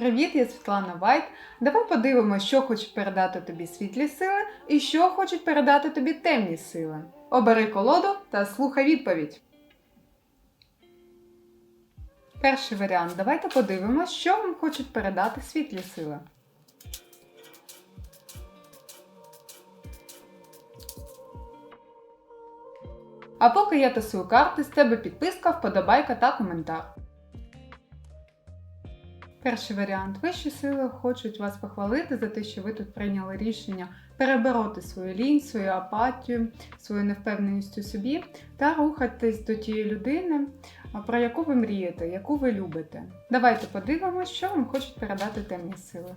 Привіт, я Світлана Вайт. Давай подивимося, що хочуть передати тобі світлі сили і що хочуть передати тобі темні сили. Обери колоду та слухай відповідь. Перший варіант. Давайте подивимося, що вам хочуть передати світлі сили. А поки я тасую карти, з тебе підписка, вподобайка та коментар. Перший варіант. Вищі сили хочуть вас похвалити за те, що ви тут прийняли рішення перебороти свою лінь, свою апатію, свою невпевненість у собі та рухатись до тієї людини, про яку ви мрієте, яку ви любите. Давайте подивимося, що вам хочуть передати темні сили.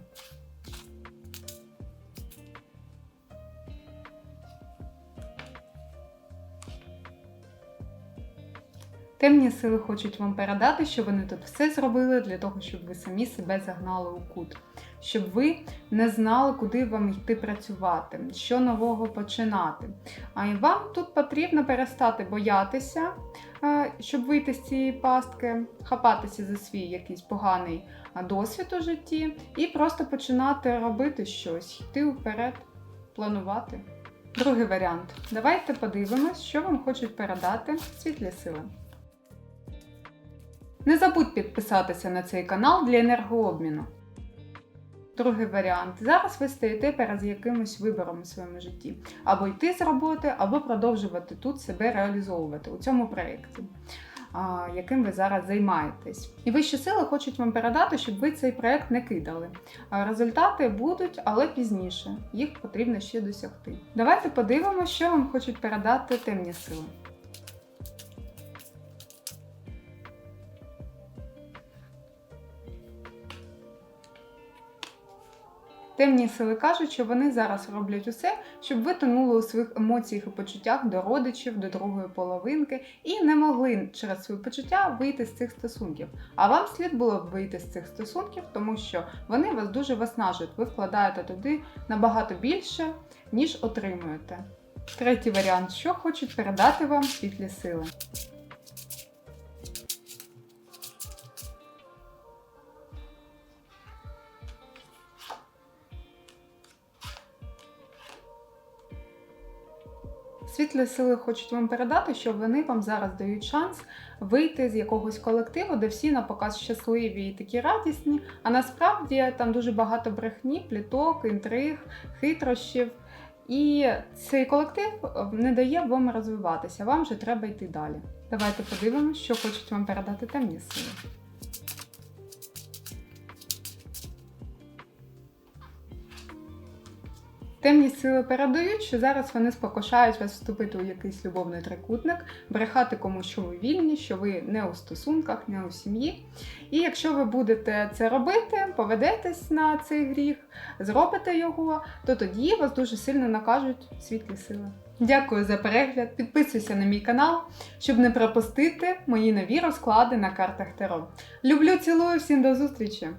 Темні сили хочуть вам передати, що вони тут все зробили для того, щоб ви самі себе загнали у кут, щоб ви не знали, куди вам йти працювати, що нового починати. А і вам тут потрібно перестати боятися, е, щоб вийти з цієї пастки, хапатися за свій якийсь поганий досвід у житті і просто починати робити щось, йти вперед, планувати. Другий варіант. Давайте подивимось, що вам хочуть передати світлі сили. Не забудь підписатися на цей канал для енергообміну. Другий варіант. Зараз ви стоїте перед якимось вибором у своєму житті. Або йти з роботи, або продовжувати тут себе реалізовувати у цьому проєкті, яким ви зараз займаєтесь. І вищі сили хочуть вам передати, щоб ви цей проєкт не кидали. Результати будуть, але пізніше. Їх потрібно ще досягти. Давайте подивимося, що вам хочуть передати темні сили. Темні сили кажуть, що вони зараз роблять усе, щоб ви тонули у своїх емоціях і почуттях до родичів, до другої половинки, і не могли через свої почуття вийти з цих стосунків. А вам слід було б вийти з цих стосунків, тому що вони вас дуже виснажують. Ви вкладаєте туди набагато більше, ніж отримуєте. Третій варіант, що хочуть передати вам світлі сили. Світлі сили хочуть вам передати, що вони вам зараз дають шанс вийти з якогось колективу, де всі на показ щасливі і такі радісні. А насправді там дуже багато брехні, пліток, інтриг, хитрощів. І цей колектив не дає вам розвиватися. Вам вже треба йти далі. Давайте подивимося, що хочуть вам передати темні сили. Темні сили передають, що зараз вони спокушають вас вступити у якийсь любовний трикутник, брехати комусь, що ви вільні, що ви не у стосунках, не у сім'ї. І якщо ви будете це робити, поведетесь на цей гріх, зробите його, то тоді вас дуже сильно накажуть світлі сили. Дякую за перегляд. Підписуйся на мій канал, щоб не пропустити мої нові розклади на картах Таро. Люблю, цілую, всім до зустрічі!